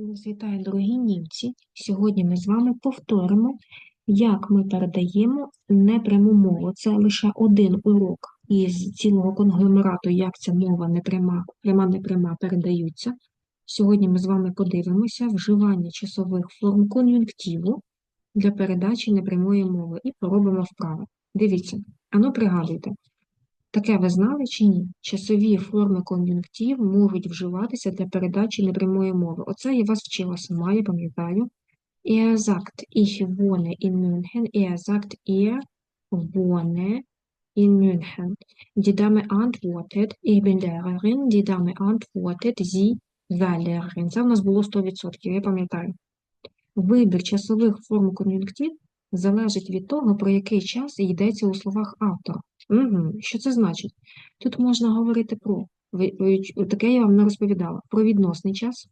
Вітаю, дорогі німці! Сьогодні ми з вами повторимо, як ми передаємо непряму мову. Це лише один урок із цілого конгломерату, як ця мова непряма, пряма непряма передаються. Сьогодні ми з вами подивимося вживання часових форм кон'юнктиву для передачі непрямої мови і поробимо вправи. Дивіться, ану пригадуйте, Таке ви знали чи ні? Часові форми кон'юнктив можуть вживатися для передачі непрямої мови. Оце я вас вчила сама, я пам'ятаю. Er sagt, ich wohne in München. Er sagt, er wohne in München. Die Dame antwortet, ich bin Lehrerin. Die Dame antwortet, sie war Lehrerin. Це в нас було 100%, я пам'ятаю. Вибір часових форм кон'юнктив залежить від того, про який час йдеться у словах автора. Угу. Що це значить? Тут можна говорити про, таке я вам не розповідала, про відносний час,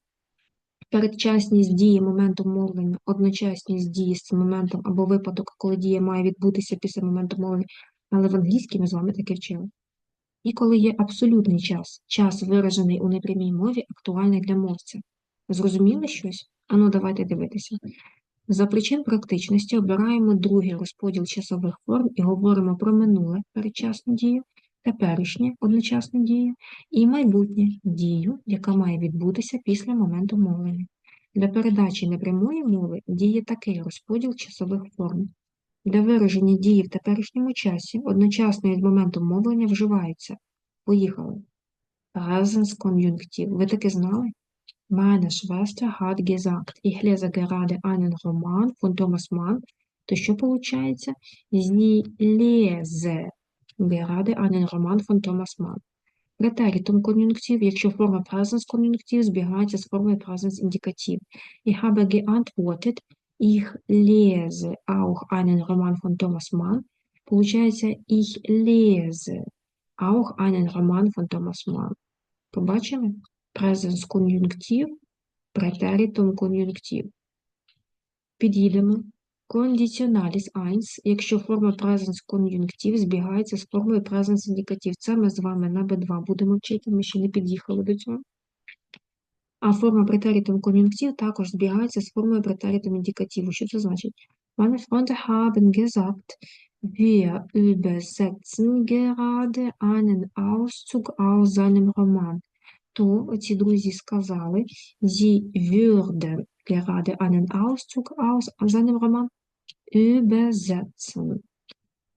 передчасність дії моменту мовлення, одночасність дії з цим моментом або випадок, коли дія має відбутися після моменту мовлення, але в англійській ми з вами таке вчили. І коли є абсолютний час, час виражений у непрямій мові, актуальний для мовця. Зрозуміли щось? Ану, давайте дивитися. За причин практичності обираємо другий розподіл часових форм і говоримо про минуле передчасну дію, теперішнє одночасну дію і майбутнє дію, яка має відбутися після моменту мовлення. Для передачі непрямої мови діє такий розподіл часових форм. Для вираження дії в теперішньому часі одночасно із моментом мовлення вживаються. Поїхали. Presens кон'юнктив. Ви таки знали? Meine Schwester hat gesagt, ich lese gerade einen Roman von Thomas Mann. То що получається? Sie lese gerade einen Roman von Thomas Mann. Претерітум кон'юнктив, якщо форма presens кон'юнктив збігається з формою presens індикатив. Ich habe geantwortet, ich lese auch einen Roman von Thomas Mann. Получається, ich lese auch einen Roman von Thomas Mann. Побачили? Presens кон'юнктив, претерітум кон'юнктив. Під'їдемо. Кондиціоналіс 1, якщо форма presens кон'юнктив збігається з формою presens індикатив. Це ми з вами на B2 будемо вчити, ми ще не під'їхали до цього. А форма претерітум кон'юнктив також збігається з формою претерітум індикативу. Що це значить? Meine Freunde haben gesagt, wir übersetzen gerade einen Auszug aus seinem Roman то ці друзі сказали, sie würden gerade einen Auszug aus seinem Roman übersetzen.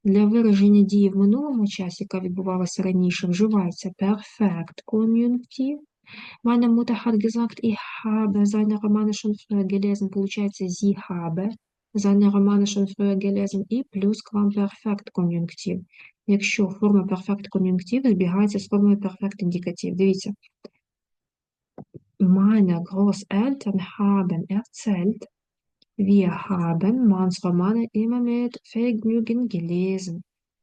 Для вираження дії в минулому часі, яка відбувалася раніше, вживається perfekt кон'юнктив. Meine Mutter hat gesagt, ich habe seine Romane schon früher gelesen. Получається, sie habe seine Romane schon früher gelesen і плюс к вам квамперфект кон'юнктив. Якщо форма perfect кон'юнктив збігається з формою perfect індикатив. Дивіться. Meine Großeltern haben erzählt, wir haben Manns Romane immer mit Vergnügen gelesen.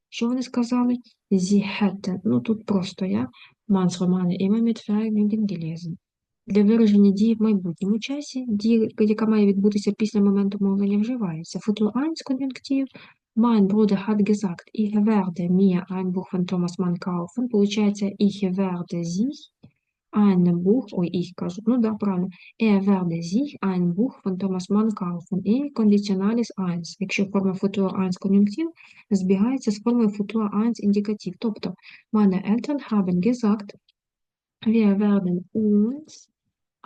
Що вони сказали? Sie hätten, ну тут просто я, Manns Romane immer mit Vergnügen gelesen. Для вираження дії в майбутньому часі, дія, яка має відбутися після моменту мовлення, вживається. 1 кон'юнктив. Mein Bruder hat gesagt, ich werde mir ein Buch von Thomas Mann kaufen. Получається, ich werde sich ein Buch, ой, ich кажу, ну да, правильно, er werde sich ein Buch von Thomas Mann kaufen. І conditionalis 1. Якщо форма Futur 1 кон'юнктив збігається з формою Futur 1 індикатив. Тобто, meine Eltern haben gesagt, wir werden uns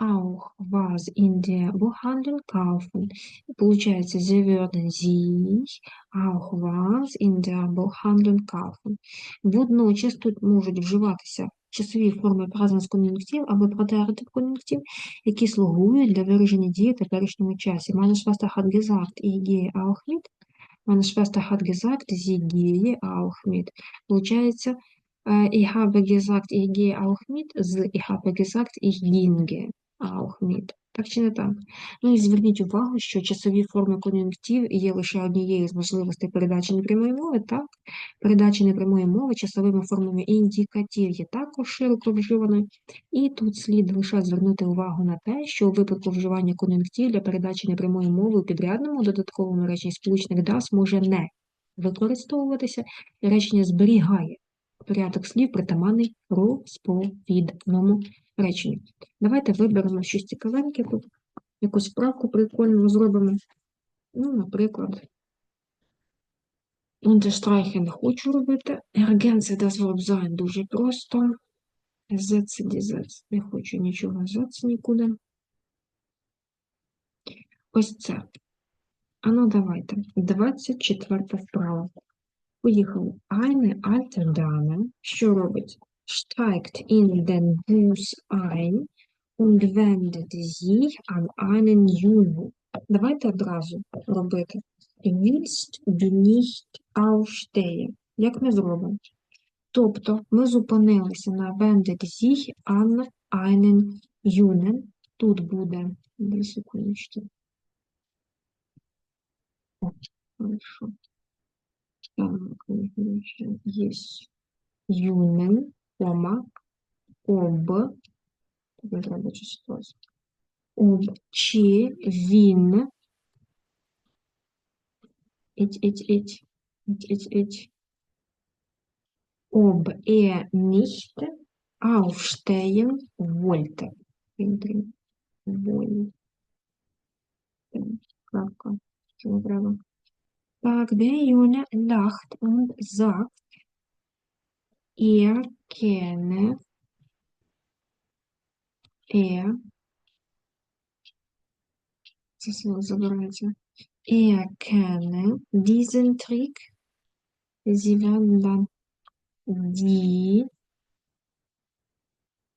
auch was in der Buchhandlung kaufen. Получается, sie würden sich auch was in der Buchhandlung kaufen. Водночас тут можуть вживатися часові форми presens кон'юнктив або претеритив кон'юнктив, які слугують для вираження дії в теперішньому часі. Meine Schwester hat gesagt, ich gehe auch mit. Meine Schwester hat gesagt, sie gehe auch mit. Получається, ich habe gesagt, ich gehe auch mit, ich habe gesagt, ich ginge auch. Так чи не так? Ну і зверніть увагу, що часові форми кон'юнктив є лише однією з можливостей передачі непрямої мови, так? Передача непрямої мови часовими формами індикатив є також широко вживаною. І тут слід лише звернути увагу на те, що у випадку вживання кон'юнктив для передачі непрямої мови у підрядному додатковому реченні сполучник DAS може не використовуватися, речення зберігає порядок слів притаманний розповідному реченню. Давайте виберемо щось цікавеньке тут. якусь справку прикольну зробимо. Ну, наприклад, Unterstreichen хочу робити. Das Verb sein дуже просто. Die Sätze. Не хочу нічого Sätze нікуди. Ось це. Ану, давайте. 24 вправа. Поїхали. Alte Dame, що робить? Steigt in den Bus ein und wendet sich an einen Jungen. Давайте одразу робити. Willst du nicht aufstehen? Як ми зробимо? Тобто ми зупинилися на wendet sich an einen Jungen. Тут буде, дві секундочки. О, Хорошо. Так, есть Юнен, кома, об, тут не треба числось, об, чи, він, ить, ить, ить, ить, ить, ить, об, е, nicht, aufstehen, wollte. Wollte. Крапка. Що треба? Так, der Junge lacht und sagt, Er gerne, er, das ist er kenne diesen Trick. Sie werden dann die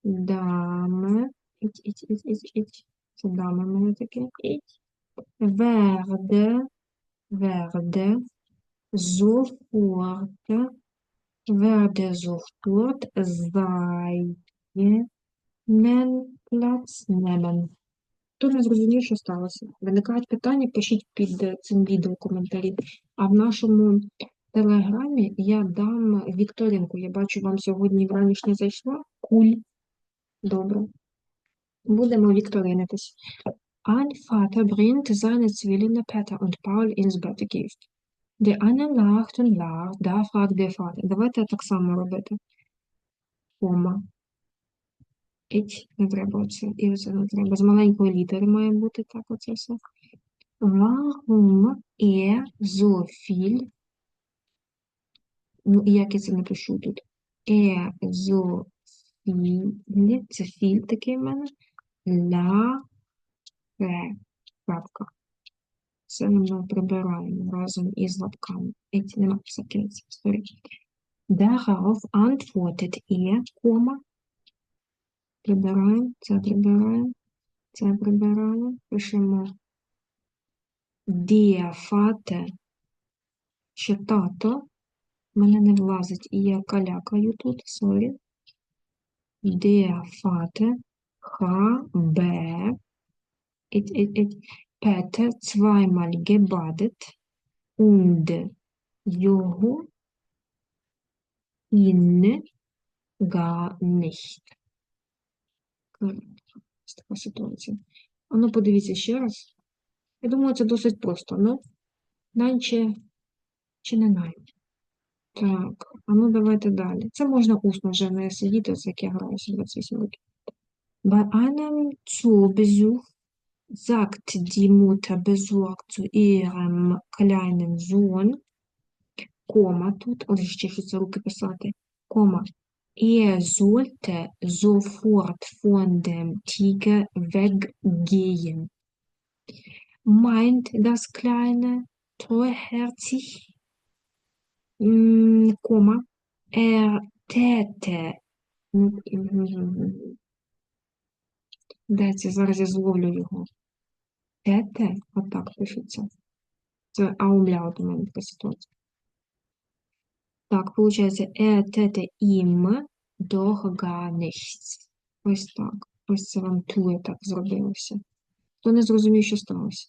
Dame, ich, ich, ich, ich, ich, die Dame meinte ich, werde, werde sofort werde sofort seinen Platz nehmen. Хто не зрозумів, що сталося? Виникають питання, пишіть під е, цим відео коментарі. А в нашому телеграмі я дам вікторинку. Я бачу, вам сьогодні вранішня зайшла. Куль. Добре. Будемо вікторинитись. Ein Vater bringt seine Zwillinge Peter und Paul ins Bett Gift. Der eine lacht und lacht, da fragt der Vater. Давайте так само робити. Кома. Іть, не треба оце. І оце не треба. З маленької літери має бути так оце все. Er so viel Ну, як я це напишу тут? So viel, це філь такий в мене. La Ре. Крапка. Це ми прибираємо разом із лапками. Эти нема закінця. Sorry. Darauf antwortet er, кома. Прибираємо, це прибираємо, це прибираємо. Пишемо Vater, що тато. Мене не влазить, і я калякаю тут, сорі. It, it, it, Peter zweimal gebadet und його ihn gar nicht. Така ситуація. А ну, подивіться ще раз. Я думаю, це досить просто, ну, наче чи не навіть. Так, а ну давайте далі. Це можна усно вже не сидіти, ось як я граюся 28 років. Bei einem Zoobesuch sagt die Mutter besorgt zu ihrem kleinen Sohn, Кома тут, ось ще що це руки писати, Кома, er sollte sofort von dem Tiger weggehen. Meint das kleine treuherzig, Кома, er täte, Дайте, зараз я зловлю його. Ете, отак пишеться. Це аумляут у мене така ситуація. Так, виходить, етете ім gar. Ось так. Ось це вам тує так зробилося. Хто не зрозумів, що сталося?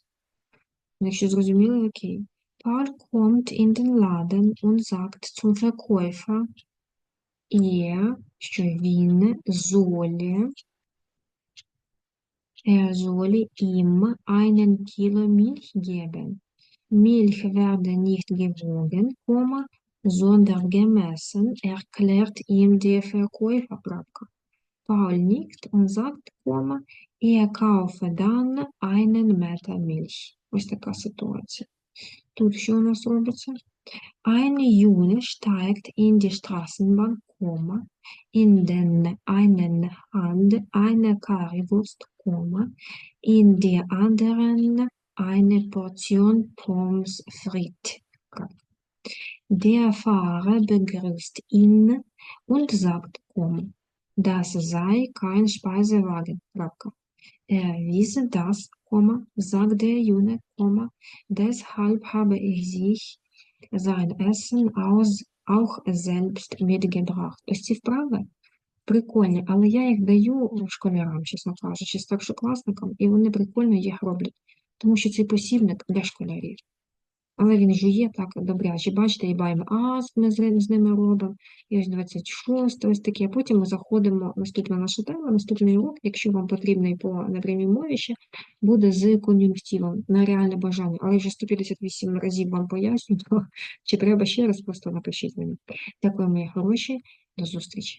Якщо зрозуміли, окей. Paul kommt in den Laden und sagt zum Verkäufer, er, що він, solle Er solle ihm einen Kilo Milch geben. Milch werde nicht gewogen, sondern gemessen, erklärt ihm der Verkäufer. Paul nickt und sagt, Komma, er kaufe dann einen Meter Milch. Ось така ситуація. Тут що у нас робиться? Ein Junge steigt in die Straßenbahn, Komma, in der einen Hand eine Currywurst, in der anderen eine Portion Pommes frites. Der Fahrer begrüßt ihn und sagt, das sei kein Speisewagen. Er wisse das, sagt der Junge, deshalb habe ich sich sein Essen aus auch selbst mitgebracht. Ось ці вправи прикольні, але я їх даю школярам, чесно кажучи, старшокласникам, і вони прикольно їх роблять, тому що цей посібник для школярів. Але він жує так добряче. Бачите, і баємо ас, ми з, з ними робимо, і ось 26, ось таке. Потім ми заходимо, наступна наша тема, наступний урок, якщо вам потрібний по напрямій мові ще, буде з кон'юнктивом на реальне бажання. Але вже 158 разів вам поясню, чи треба ще раз, просто напишіть мені. Дякую, мої хороші, до зустрічі.